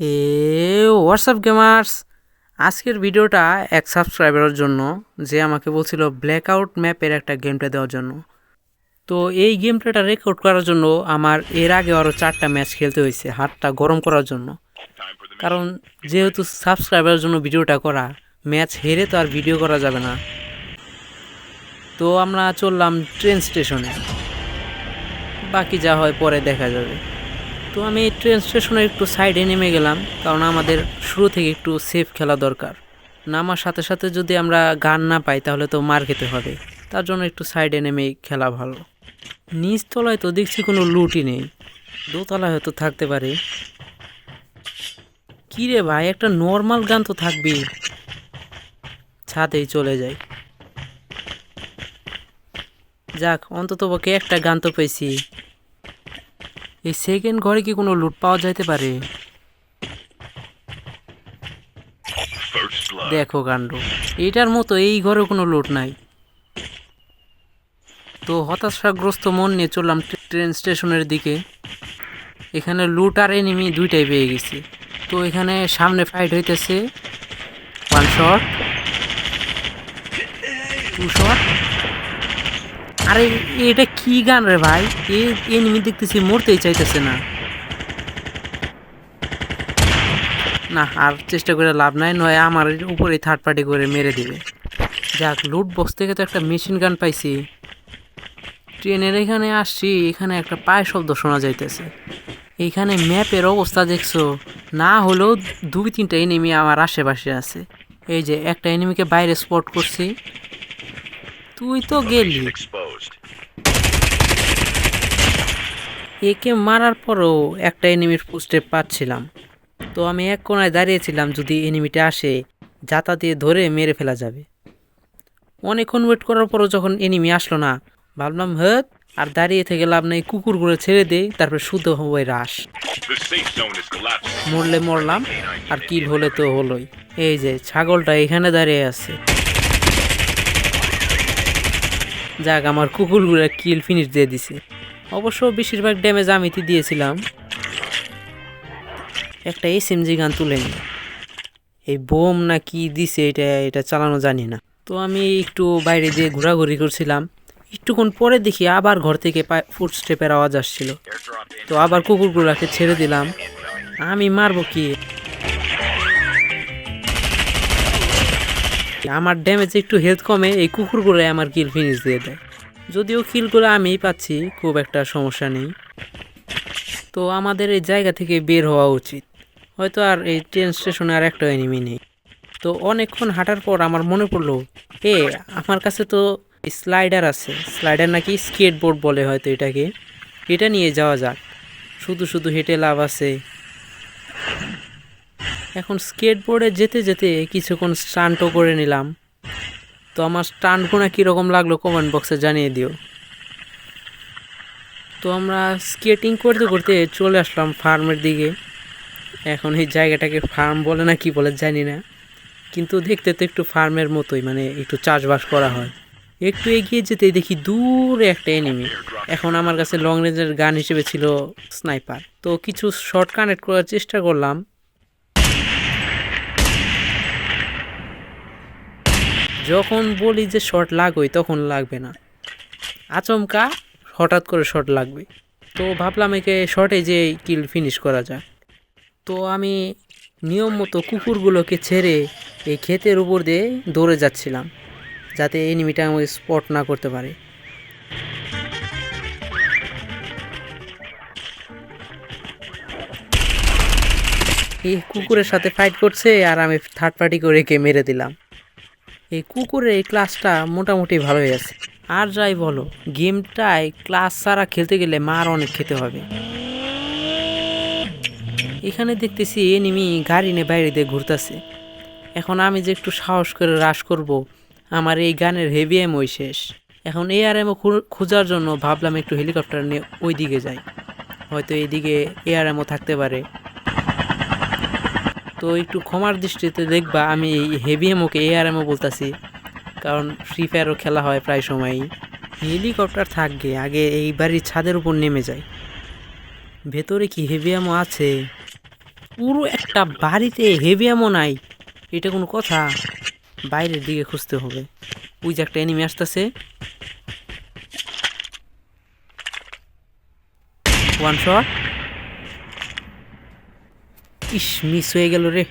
এ WhatsApp gamers আজকের ভিডিওটা এক সাবস্ক্রাইবারের জন্য, যে আমাকে বলছিল ব্ল্যাকআউট ম্যাপের একটা গেমটা দেওয়ার জন্য। তো এই গেম প্লেটা রেকর্ড করার জন্য আমার এর আগে আরও চারটা ম্যাচ খেলতে হয়েছে, হাতটা গরম করার জন্য। কারণ যেহেতু সাবস্ক্রাইবারের জন্য ভিডিওটা করা ম্যাচ হেরে তো আর ভিডিও করা যাবে না। তো আমরা চললাম ট্রেন স্টেশনে বাকি যা হয় পরে দেখা যাবে। তো আমি ট্রেন স্টেশনে একটু সাইডে নেমে গেলাম, কারণ আমাদের শুরু থেকে একটু সেফ খেলা দরকার। নামার সাথে সাথে যদি আমরা গান না পাই, তাহলে তো মার খেতে হবে। তার জন্য একটু সাইডে নেমেই খেলা ভালো। নিচতলায় তো দেখছি কোনো লুটই নেই। দোতলায় হয়তো থাকতে পারে। কী রে ভাই, একটা নর্মাল গান তো থাকবেই। ছাদেই চলে যাই। যাক অন্তত পক্ষে একটা গান তো পেয়েছি। এই সেকেন্ড ঘরে কি কোনো লুট পাওয়া যাইতে পারে? দেখো কাণ্ড এটার মতো এই ঘরে কোনো লুট নাই। তো হতাশাগ্রস্ত মন নিয়ে চললাম ট্রেন স্টেশনের দিকে। এখানে লুট আর এনিমি দুইটাই পেয়ে গেছি। তো এখানে সামনে ফাইট হইতেছে। ওয়ান শট টু শট আরে, এটা কি গান রে ভাই? এ এনিমি দেখতেছি মরতেই চাইতেছে না। না, আর চেষ্টা করে লাভ নাই, নয় আমার উপরে থার্ড পার্টি করে মেরে দিবে। যাক লুট বক্স থেকে তো একটা মেশিন গান পাইছি। ট্রেনের এখানে আসছি, এখানে একটা পায়ের শব্দ শোনা যাইতেছে। এইখানে ম্যাপের অবস্থা দেখছ? না হলেও দুই, তিনটা এনিমি আমার আশেপাশে আছে। এই যে, একটা এনিমিকে বাইরে স্পট করছি। তুই তো গেলি। একে মারার পরও একটা এনিমির পোস্টে পাচ্ছিলাম। তো আমি এক কোনায় দাঁড়িয়েছিলাম যদি এনিমিটা আসে যাতা দিয়ে ধরে মেরে ফেলা যাবে। অনেকক্ষণ ওয়েট করার পরও যখন এনিমি আসলো না ভাবলাম হ্যাঁ আর দাঁড়িয়ে থেকে লাভ নেই কুকুরগুলো ছেড়ে দেই তারপর শুদ্ধ হবে রাস. মরলে মরলাম আর কিল হলে তো হলোই। এই যে ছাগলটা এখানে দাঁড়িয়ে আছে। যাক আমার কুকুরগুলো কিল ফিনিশ দিয়ে দিছে। অবশ্য বেশিরভাগ ড্যামেজ আমি তো দিয়েছিলাম। একটা এসএমজি গান তুলে নি এই বোম না কি দিছে এটা এটা চালানো জানি না। তো আমি একটু বাইরে দিয়ে ঘোরাঘুরি করছিলাম। একটুক্ষণ পরে দেখি আবার ঘর থেকে ফুট স্টেপের আওয়াজ আসছিল। তো আবার কুকুরগুলোকে ছেড়ে দিলাম। আমি মারবো কি? আমার ড্যামেজ একটু হেলথ কমে, এই কুকুরগুলো আমার কিল ফিনিশ দিয়ে দেয়। যদিও কিলগুলো আমিই পাচ্ছি, খুব একটা সমস্যা নেই। তো আমাদের এই জায়গা থেকে বের হওয়া উচিত। হয়তো আর এই ট্রেন স্টেশনে আর একটা এনিমি নেই। তো অনেকক্ষণ হাঁটার পর আমার মনে পড়ল, এ, আমার কাছে তো স্লাইডার আছে। স্লাইডার নাকি স্কেটবোর্ড বলে হয়তো এটাকে। এটা নিয়ে যাওয়া যাক। শুধু শুধু হেঁটে লাভ আছে। এখন স্কেটবোর্ডে যেতে যেতে কিছুক্ষণ স্টান্টও করে নিলাম। তো আমার স্টান্টগুলো কীরকম লাগল কমেন্ট বক্সে জানিয়ে দিও। তো আমরা স্কেটিং করতে করতে চলে আসলাম ফার্মের দিকে। এখন এই জায়গাটাকে ফার্ম বলে না কি বলে জানি না। কিন্তু দেখতে তো একটু ফার্মের মতোই মানে একটু চাষবাস করা হয়। একটু এগিয়ে যেতেই দেখি দূরে একটা এনিমি এখন আমার কাছে লং রেঞ্জের গান হিসেবে ছিল স্নাইপার তো কিছু শর্ট কানেক্ট করার চেষ্টা করলাম। যখন বলি যে শর্ট লাগবে তখন লাগবে না। আচমকা হঠাৎ করে শর্ট লাগবে। তো ভাবলাম একে শর্টে যে কিল ফিনিশ করা যায় তো আমি নিয়ম মতো কুকুরগুলোকে ছেড়ে এই ক্ষেতের উপর দিয়ে দৌড়ে যাচ্ছিলাম, যাতে এনিমিটা আমাকে স্পট না করতে পারে। এই কুকুরের সাথে ফাইট করছে আর আমি থার্ড পার্টি করে একে মেরে দিলাম। এই কুকুরের এই ক্লাসটা মোটামুটি ভালোই আছে। আর যাই বলো গেমটায় ক্লাস ছাড়া খেলতে গেলে মার অনেক খেতে হবে। এখানে দেখতেছি এনিমি গাড়ি নিয়ে বাইরে দিয়ে ঘুরতেছে। এখন আমি যে একটু সাহস করে হ্রাস করব, আমার এই গানের হেভি এমওই শেষ। এখন এ আর এমও খোঁজার জন্য ভাবলাম একটু হেলিকপ্টার নিয়ে ওই দিকে যাই। হয়তো এইদিকে এ আর এমও থাকতে পারে। তো একটু ক্ষমার দৃষ্টিতে দেখবা, আমি এই হেভি এমওকে এ আর এমও বলতেছি। কারণ ফ্রি ফায়ারও খেলা হয় প্রায় সময়ই। হেলিকপ্টার থাকবে, আগে এই বাড়ির ছাদের উপর নেমে যায়। ভেতরে কি হেভি এমও আছে? পুরো একটা বাড়িতে হেভি এমন নাই। এটা কোনো কথা? বাইরের দিকে খুঁজতে হবে। ওই যে একটা এনিমি আসতেছে। ওয়ান শট ইস মিস হয়ে গেল রে।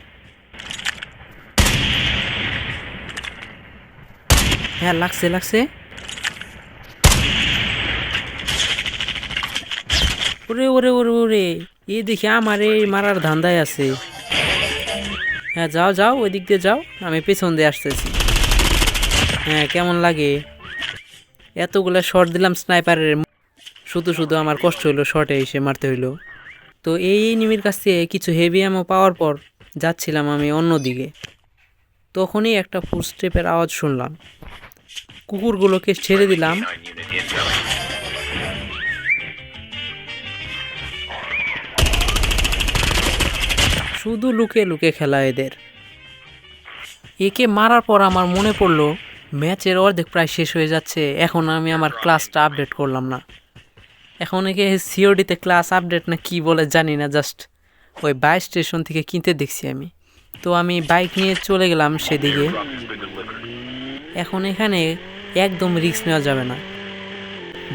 হ্যাঁ লাগছে লাগছে। ওরে ওরে ওরে ওরে, এই দেখি আমার এই মারার ধান্দায় আছে। হ্যাঁ যাও যাও, ওই দিক দিয়ে যাও, আমি পেছন দিয়ে আসতেছি। হ্যাঁ কেমন লাগে? এতগুলো শট দিলাম স্নাইপারের শুধু শুধু আমার কষ্ট হইল শটে এসে মারতে হইল। তো এই নিমির কাছ থেকে কিছু হেভি অ্যামো পাওয়ার পর যাচ্ছিলাম আমি অন্য দিকে। তখনই একটা ফুটস্টেপের আওয়াজ শুনলাম। কুকুরগুলোকে ছেড়ে দিলাম. শুধু লুকে লুকে খেলা এদের। একে মারার পর আমার মনে পড়ল, ম্যাচের অর্ধেক প্রায় শেষ হয়ে যাচ্ছে, এখন আমি আমার ক্লাসটা আপডেট করলাম না। এখন একে সিওডিতে ক্লাস আপডেট না কি বলে জানি না জাস্ট ওই বাইক স্টেশন থেকে কিনতে দেখছি আমি। তো আমি বাইক নিয়ে চলে গেলাম সেদিকে. এখন এখানে একদম রিস্ক নেওয়া যাবে না।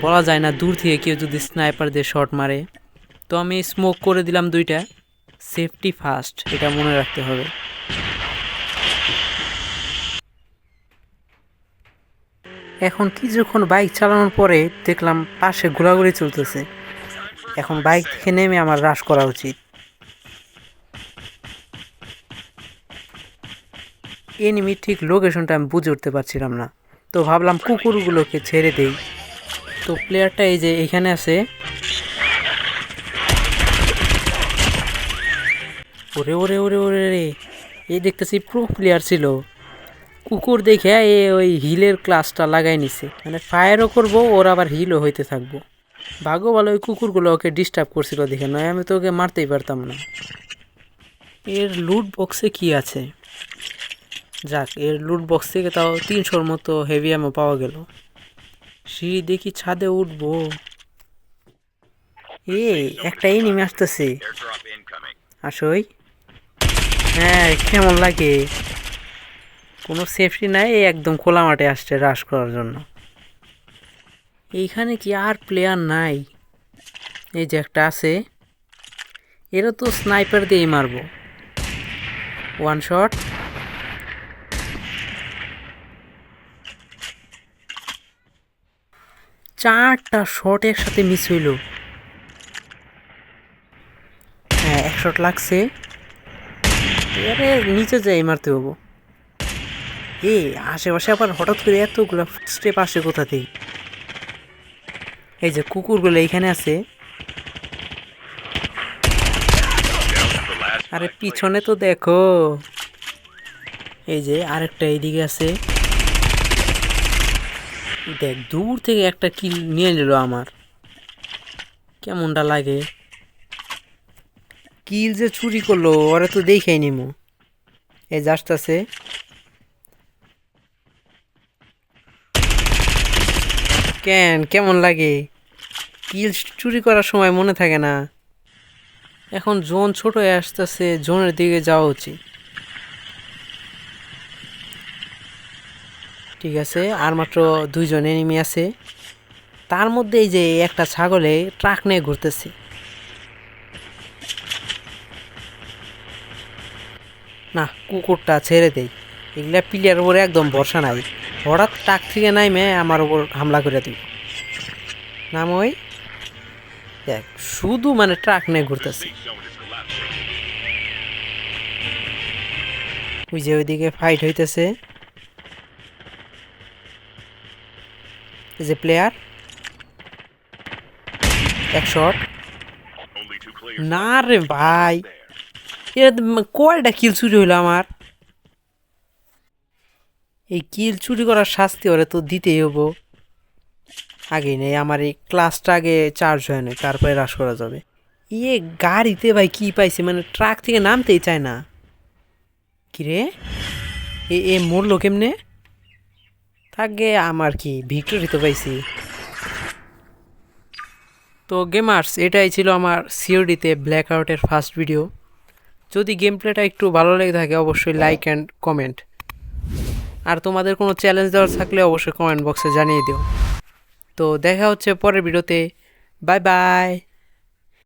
বলা যায় না দূর থেকে কেউ যদি স্নাইপার দিয়ে শট মারে। তো আমি স্মোক করে দিলাম দুইটা। সেফটি ফার্স্ট এটা মনে রাখতে হবে। এখন কিছুক্ষণ বাইক চালানোর পরে দেখলাম পাশে ঘোরাঘুরি চলতেছে এখন বাইক থেকে নেমে আমার হ্রাস করা উচিত এনিমি ঠিক লোকেশনটা আমি বুঝে উঠতে পারছিলাম না তো ভাবলাম কুকুরগুলোকে ছেড়ে দেই তো প্লেয়ারটা এই যে এখানে আছে ওরে ওরে ওরে ওরে রে এই দেখতেছি প্রো প্লেয়ার ছিল কুকুর দেখে এ ওই হিলের ক্লাসটা লাগাই নিছে। মানে ফায়ারও করব, ওর আবার হিলও হইতে থাকব। ভাগ্য ভালো, ওই কুকুরগুলো ওকে ডিস্টার্ব করছিল দেখে। নয়, আমি তো ওকে মারতেই পারতাম না। এর লুট বক্সে কি আছে? যাক, এর লুট বক্স থেকে তাও তিনশোর মতো হেভি অ্যামো পাওয়া গেল। সিঁড়ি দেখি ছাদে উঠবো। এ, একটা এনিমি আসতেছে. আসই। হ্যাঁ কেমন লাগে? কোনো সেফটি নাই, এই একদম খোলা মাঠে আসছে রাশ করার জন্য। এইখানে কি আর প্লেয়ার নাই? এই যে একটা আছে। এরা তো স্নাইপার দিয়েই মারবো। ওয়ান শট চারটা শট একসাথে মিস হইল। হ্যাঁ এক শট লাগছে। এবারে নিচে যাই, মারতে হব। এ, আশেপাশে আবার হঠাৎ করে এতগুলো স্টেপ আসে কোথা থেকে? এই যে কুকুরগুলো এইখানে আছে। আরে পিছনে তো দেখো। এই যে আরেকটা এইদিকে আছে। দেখ, দূর থেকে একটা কিল নিয়ে নিল আমার। কেমনটা লাগে? কিল যে চুরি করল, ওরা তো দেখেই নিমু। এই জাস্ট আছে কেন? কেমন লাগে? কিল চুরি করার সময় মনে থাকে না। এখন জোন ছোট হয়ে আসতেছে, জোনের দিকে যাওয়া উচিত। ঠিক আছে, আর মাত্র দুইজন এনিমি আছে। তার মধ্যে এই যে একটা ছাগলে ট্রাক নিয়ে ঘুরতেছে। না, কুকুরটা ছেড়ে দেই। এগুলা প্লেয়ার উপরে একদম ভরসা নাই। হঠাৎ ট্রাক থেকে নাইমে আমার উপর হামলা করে দিল। নাম ওই দেখ, শুধু মানে ট্রাক নিয়ে ঘুরতেছে. ওই যে ওইদিকে ফাইট হইতেছে। যে প্লেয়ার এক শট না রে ভাই এটা কয়টা কিল চুরি হইল আমার? এই কিল চুরি করার শাস্তি ওরে তো দিতেই হব আগে নেই, আমার এই ক্লাসটা আগে চার্জ হয় না তারপরে হ্রাস করা যাবে। ইয়ে গাড়িতে ভাই কি পাইছে মানে ট্রাক থেকে নামতেই চায় না। কিরে? এ এ মরলো কেমনে? থাকে আমার কি ভিক্টোরি তো পাইছি। তো গেমার্স এটাই ছিল আমার সিওডিতে ব্ল্যাক আউটের ফার্স্ট ভিডিও যদি গেম প্লেটা একটু ভালো লেগে থাকে, অবশ্যই লাইক অ্যান্ড কমেন্ট আর তোমাদের কোনো চ্যালেঞ্জ দেওয়ার থাকলে অবশ্যই কমেন্ট বক্সে জানিয়ে দিও। তো দেখা হচ্ছে পরের ভিডিওতে বাই বাই